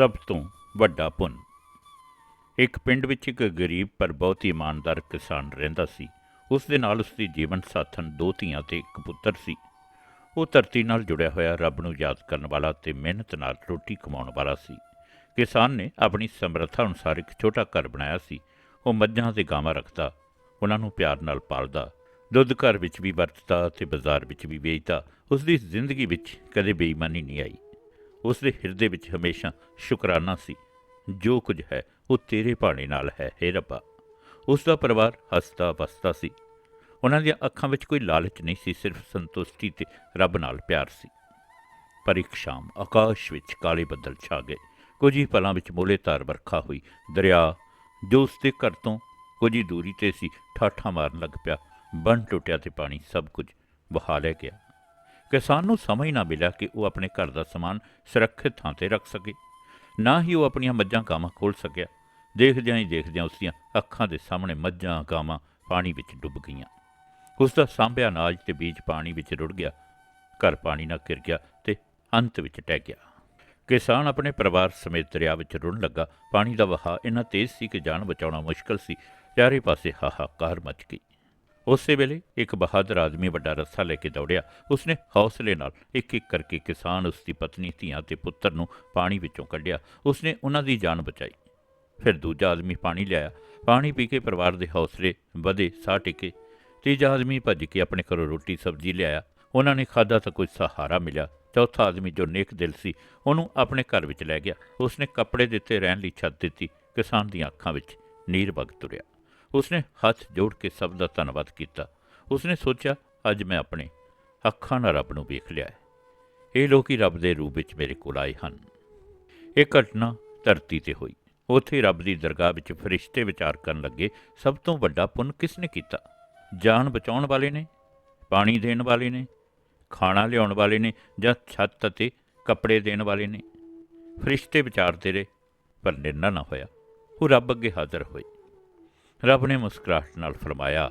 ਸਭ ਤੋਂ ਵੱਡਾ ਪੁੰਨ। ਇੱਕ ਪਿੰਡ ਵਿੱਚ ਇੱਕ ਗਰੀਬ ਪਰ ਬਹੁਤ ਹੀ ਇਮਾਨਦਾਰ ਕਿਸਾਨ ਰਹਿੰਦਾ ਸੀ। ਉਸ ਦੇ ਨਾਲ ਉਸ ਦੀ ਜੀਵਨ ਸਾਥਣ ਦੋ ਧੀਆਂ ਤੇ ਇੱਕ ਪੁੱਤਰ ਸੀ। ਉਹ ਧਰਤੀ ਨਾਲ ਜੁੜਿਆ ਹੋਇਆ ਰੱਬ ਨੂੰ ਯਾਦ ਕਰਨ ਵਾਲਾ ਤੇ ਮਿਹਨਤ ਨਾਲ ਰੋਟੀ ਕਮਾਉਣ ਵਾਲਾ ਸੀ। ਕਿਸਾਨ ਨੇ ਆਪਣੀ ਸਮਰੱਥਾ ਅਨੁਸਾਰ ਇੱਕ ਛੋਟਾ ਘਰ ਬਣਾਇਆ ਸੀ। ਉਹ ਮੱਝਾਂ ਤੇ ਗਾਵਾਂ ਰੱਖਦਾ, ਉਹਨਾਂ ਨੂੰ ਪਿਆਰ ਨਾਲ ਪਾਲਦਾ, ਦੁੱਧ ਘਰ ਵਿੱਚ ਵੀ ਵਰਤਦਾ ਤੇ ਬਾਜ਼ਾਰ ਵਿੱਚ ਵੀ ਵੇਚਦਾ। ਉਸ ਦੀ ਜ਼ਿੰਦਗੀ ਵਿੱਚ ਕਦੇ ਬੇਈਮਾਨੀ ਨਹੀਂ ਆਈ। ਉਸ ਦੇ ਹਿਰਦੇ ਵਿੱਚ ਹਮੇਸ਼ਾ ਸ਼ੁਕਰਾਨਾ ਸੀ। ਜੋ ਕੁਝ ਹੈ, ਉਹ ਤੇਰੇ ਭਾਣੇ ਨਾਲ ਹੈ, ਹੇ ਰੱਬਾ। ਉਸ ਦਾ ਪਰਿਵਾਰ ਹੱਸਦਾ ਵਸਤਾ ਸੀ। ਉਹਨਾਂ ਦੀਆਂ ਅੱਖਾਂ ਵਿੱਚ ਕੋਈ ਲਾਲਚ ਨਹੀਂ ਸੀ, ਸਿਰਫ ਸੰਤੁਸ਼ਟੀ ਤੇ ਰੱਬ ਨਾਲ ਪਿਆਰ ਸੀ। ਪਰ ਇੱਕ ਸ਼ਾਮ ਆਕਾਸ਼ ਵਿੱਚ ਕਾਲੇ ਬੱਦਲ ਛਾ ਗਏ। ਕੁਝ ਹੀ ਪਲਾਂ ਵਿੱਚ ਮੋਲੇ ਧਾਰ ਵਰਖਾ ਹੋਈ। ਦਰਿਆ, ਜੋ ਉਸ ਦੇ ਘਰ ਤੋਂ ਕੁਝ ਹੀ ਦੂਰੀ ਤੇ ਸੀ, ਠਾਠਾਂ ਮਾਰਨ ਲੱਗ ਪਿਆ। ਬੰਨ ਟੁੱਟਿਆ ਤੇ ਪਾਣੀ ਸਭ ਕੁਝ ਵਹਾ ਲੈ ਗਿਆ। ਕਿਸਾਨ ਨੂੰ ਸਮਝ ਨਾ ਮਿਲਿਆ ਕਿ ਉਹ ਆਪਣੇ ਘਰ ਦਾ ਸਮਾਨ ਸੁਰੱਖਿਅਤ ਥਾਂ ਤੇ ਰੱਖ ਸਕੇ। ਨਾ ਹੀ ਉਹ ਆਪਣੀਆਂ ਮੱਝਾਂ ਗਾਵਾਂ ਖੋਲ ਸਕਿਆ। ਦੇਖਦਿਆਂ ਹੀ ਦੇਖਦਿਆਂ ਉਸ ਦੀਆਂ ਅੱਖਾਂ ਦੇ ਸਾਹਮਣੇ ਮੱਝਾਂ ਗਾਵਾਂ ਪਾਣੀ ਵਿੱਚ ਡੁੱਬ ਗਈਆਂ। ਉਸ ਦਾ ਸਾਂਭਿਆ ਅਨਾਜ ਤੇ ਬੀਜ ਪਾਣੀ ਵਿੱਚ ਰੁੜ ਗਿਆ। ਘਰ ਪਾਣੀ ਨਾਲ ਘਿਰ ਗਿਆ ਤੇ ਅੰਤ ਵਿੱਚ ਟਹਿ ਗਿਆ। ਕਿਸਾਨ ਆਪਣੇ ਪਰਿਵਾਰ ਸਮੇਤ ਦਰਿਆ ਵਿੱਚ ਰੁੜਨ ਲੱਗਾ। ਪਾਣੀ ਦਾ ਵਹਾਅ ਇੰਨਾ ਤੇਜ਼ ਸੀ ਕਿ ਜਾਨ ਬਚਾਉਣਾ ਮੁਸ਼ਕਲ ਸੀ। ਚਾਰੇ ਪਾਸੇ ਹਾਹਾਕਾਰ ਮਚ ਗਈ। ਉਸੇ ਵੇਲੇ ਇੱਕ ਬਹਾਦਰ ਆਦਮੀ ਵੱਡਾ ਰੱਸਾ ਲੈ ਕੇ ਦੌੜਿਆ। ਉਸਨੇ ਹੌਸਲੇ ਨਾਲ ਇੱਕ ਇੱਕ ਕਰਕੇ ਕਿਸਾਨ ਉਸ ਦੀ ਪਤਨੀ, ਧੀਆਂ ਤੇ ਪੁੱਤਰ ਨੂੰ ਪਾਣੀ ਵਿੱਚੋਂ ਕੱਢਿਆ। ਉਸਨੇ ਉਹਨਾਂ ਦੀ ਜਾਨ ਬਚਾਈ। ਫਿਰ ਦੂਜਾ ਆਦਮੀ ਪਾਣੀ ਲਿਆਇਆ। ਪਾਣੀ ਪੀ ਕੇ ਪਰਿਵਾਰ ਦੇ ਹੌਸਲੇ ਵਧੇ, ਸਾਹ ਟਿਕੇ। ਤੀਜਾ ਆਦਮੀ ਭੱਜ ਕੇ ਆਪਣੇ ਘਰੋਂ ਰੋਟੀ, ਸਬਜ਼ੀ ਲਿਆਇਆ। ਉਹਨਾਂ ਨੇ ਖਾਧਾ ਤਾਂ ਕੁਝ ਸਹਾਰਾ ਮਿਲਿਆ। ਚੌਥਾ ਆਦਮੀ ਜੋ ਨੇਕ ਦਿਲ ਸੀ, ਉਹਨੂੰ ਆਪਣੇ ਘਰ ਵਿੱਚ ਲੈ ਗਿਆ। ਉਸਨੇ ਕੱਪੜੇ ਦਿੱਤੇ, ਰਹਿਣ ਲਈ ਛੱਤ ਦਿੱਤੀ। ਕਿਸਾਨ ਦੀਆਂ ਅੱਖਾਂ ਵਿੱਚ ਨੀਰ ਵਗ ਤੁਰਿਆ। ਉਸਨੇ ਹੱਥ ਜੋੜ ਕੇ ਸਭ ਦਾ ਧੰਨਵਾਦ ਕੀਤਾ। ਉਸਨੇ ਸੋਚਿਆ, ਅੱਜ ਮੈਂ ਆਪਣੇ ਅੱਖਾਂ ਨਾਲ ਰੱਬ ਨੂੰ ਵੇਖ ਲਿਆ ਹੈ। ਇਹ ਲੋਕ ਰੱਬ ਦੇ ਰੂਪ ਵਿੱਚ ਮੇਰੇ ਕੋਲ ਆਏ ਹਨ। ਇਹ ਘਟਨਾ ਧਰਤੀ ਤੇ ਹੋਈ। ਉੱਥੇ ਰੱਬ ਦੀ ਦਰਗਾਹ ਵਿੱਚ ਫਰਿਸ਼ਤੇ ਵਿਚਾਰ ਕਰਨ ਲੱਗੇ ਸਭ ਤੋਂ ਵੱਡਾ ਪੁੰਨ ਕਿਸ ਨੇ ਕੀਤਾ? ਜਾਨ ਬਚਾਉਣ ਵਾਲੇ ਨੇ? ਪਾਣੀ ਦੇਣ ਵਾਲੇ ਨੇ? ਖਾਣਾ ਲਿਆਉਣ ਵਾਲੇ ਨੇ ਜਾਂ ਛੱਤ ਅਤੇ ਕੱਪੜੇ ਦੇਣ ਵਾਲੇ ਨੇ? ਫਰਿਸ਼ਤੇ ਵਿਚਾਰਦੇ ਰਹੇ, ਪਰ ਨਿਰਣਾ ਨਾ ਹੋਇਆ। ਉਹ ਰੱਬ ਅੱਗੇ ਹਾਜ਼ਰ ਹੋਏ। ਰੱਬ ਨੇ ਮੁਸਕਰਾਹਟ ਨਾਲ ਫਰਮਾਇਆ,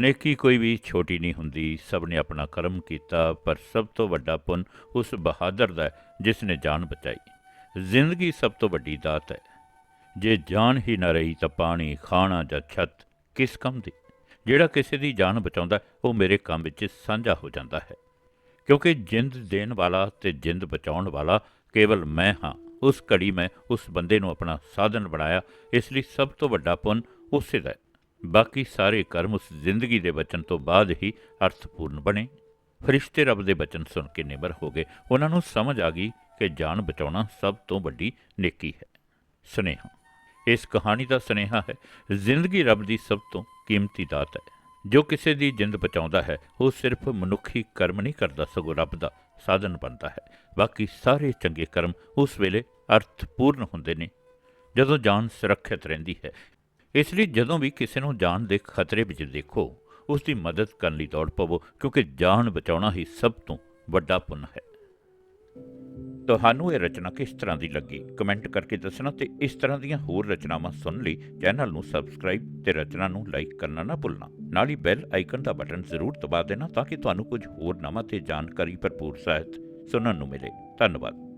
ਨੇਕੀ ਕੋਈ ਵੀ ਛੋਟੀ ਨਹੀਂ ਹੁੰਦੀ, ਸਭ ਨੇ ਆਪਣਾ ਕਰਮ ਕੀਤਾ, ਪਰ ਸਭ ਤੋਂ ਵੱਡਾ ਪੁੰਨ ਉਸ ਬਹਾਦਰ ਦਾ ਜਿਸ ਨੇ ਜਾਨ ਬਚਾਈ। ਜ਼ਿੰਦਗੀ ਸਭ ਤੋਂ ਵੱਡੀ ਦਾਤ ਹੈ। ਜੇ ਜਾਨ ਹੀ ਨਾ ਰਹੀ ਤਾਂ ਪਾਣੀ, ਖਾਣਾ ਜਾਂ ਛੱਤ ਕਿਸ ਕੰਮ ਦੀ? ਜਿਹੜਾ ਕਿਸੇ ਦੀ ਜਾਨ ਬਚਾਉਂਦਾ ਉਹ ਮੇਰੇ ਕੰਮ ਵਿੱਚ ਸਾਂਝਾ ਹੋ ਜਾਂਦਾ ਹੈ। ਕਿਉਂਕਿ ਜਿੰਦ ਦੇਣ ਵਾਲਾ ਤੇ ਜਿੰਦ ਬਚਾਉਣ ਵਾਲਾ ਕੇਵਲ ਮੈਂ ਹਾਂ, ਉਸ ਘੜੀ ਮੈਂ ਉਸ ਬੰਦੇ ਨੂੰ ਆਪਣਾ ਸਾਧਨ ਬਣਾਇਆ, ਇਸ ਲਈ ਸਭ ਤੋਂ ਵੱਡਾ ਪੁੰਨ ਉਸੇ ਦਾ ਬਾਕੀ ਸਾਰੇ ਕਰਮ ਉਸ ਜ਼ਿੰਦਗੀ ਦੇ ਬਚਨ ਤੋਂ ਬਾਅਦ ਹੀ ਅਰਥਪੂਰਨ ਬਣੇ। ਫਰਿਸ਼ਤੇ ਰੱਬ ਦੇ ਬਚਨ ਸੁਣ ਕੇ ਨਿਮਰ ਹੋ ਗਏ। ਉਹਨਾਂ ਨੂੰ ਸਮਝ ਆ ਗਈ ਕਿ ਜਾਨ ਬਚਾਉਣਾ ਸਭ ਤੋਂ ਵੱਡੀ ਨੇਕੀ ਹੈ। ਸੁਨੇਹਾ। ਇਸ ਕਹਾਣੀ ਦਾ ਸੁਨੇਹਾ ਹੈ, ਜ਼ਿੰਦਗੀ ਰੱਬ ਦੀ ਸਭ ਤੋਂ ਕੀਮਤੀ ਦਾਤ ਹੈ। ਜੋ ਕਿਸੇ ਦੀ ਜਿੰਦ ਬਚਾਉਂਦਾ ਹੈ, ਉਹ ਸਿਰਫ ਮਨੁੱਖੀ ਕਰਮ ਨਹੀਂ ਕਰਦਾ, ਸਗੋਂ ਰੱਬ ਦਾ ਸਾਧਨ ਬਣਦਾ ਹੈ। ਬਾਕੀ ਸਾਰੇ ਚੰਗੇ ਕਰਮ ਉਸ ਵੇਲੇ ਅਰਥਪੂਰਨ ਹੁੰਦੇ ਨੇ। ਜਦੋਂ ਜਾਨ ਸੁਰੱਖਿਅਤ ਰਹਿੰਦੀ ਹੈ ਇਸ ਲਈ ਜਦੋਂ ਵੀ ਕਿਸੇ ਨੂੰ ਜਾਨ ਦੇ ਖਤਰੇ ਵਿੱਚ ਦੇਖੋ ਉਸ ਦੀ ਮਦਦ ਕਰਨ ਲਈ ਦੌੜ ਪਵੋ, ਕਿਉਂਕਿ ਜਾਨ ਬਚਾਉਣਾ ਹੀ ਸਭ ਤੋਂ ਵੱਡਾ ਪੁੰਨ ਹੈ। ਤੁਹਾਨੂੰ ਇਹ ਰਚਨਾ ਕਿਸ ਤਰ੍ਹਾਂ ਦੀ ਲੱਗੀ? ਕਮੈਂਟ ਕਰਕੇ ਦੱਸਣਾ ਤੇ ਇਸ ਤਰ੍ਹਾਂ ਦੀਆਂ ਹੋਰ ਰਚਨਾਵਾਂ ਸੁਣਨ ਲਈ ਚੈਨਲ ਨੂੰ ਸਬਸਕ੍ਰਾਈਬ ਤੇ ਰਚਨਾ ਨੂੰ ਲਾਈਕ ਕਰਨਾ ਨਾ ਭੁੱਲਣਾ। ਨਾਲ ਹੀ ਬੈਲ ਆਈਕਨ ਦਾ ਬਟਨ ਜ਼ਰੂਰ ਦਬਾ ਦੇਣਾ ਤਾਂ ਕਿ ਤੁਹਾਨੂੰ ਕੁਝ ਹੋਰ ਨਵਾਂ ਤੇ ਜਾਣਕਾਰੀ ਭਰਪੂਰ ਸਾਹਿਤ ਸੁਣਨ ਨੂੰ ਮਿਲੇ। ਧੰਨਵਾਦ।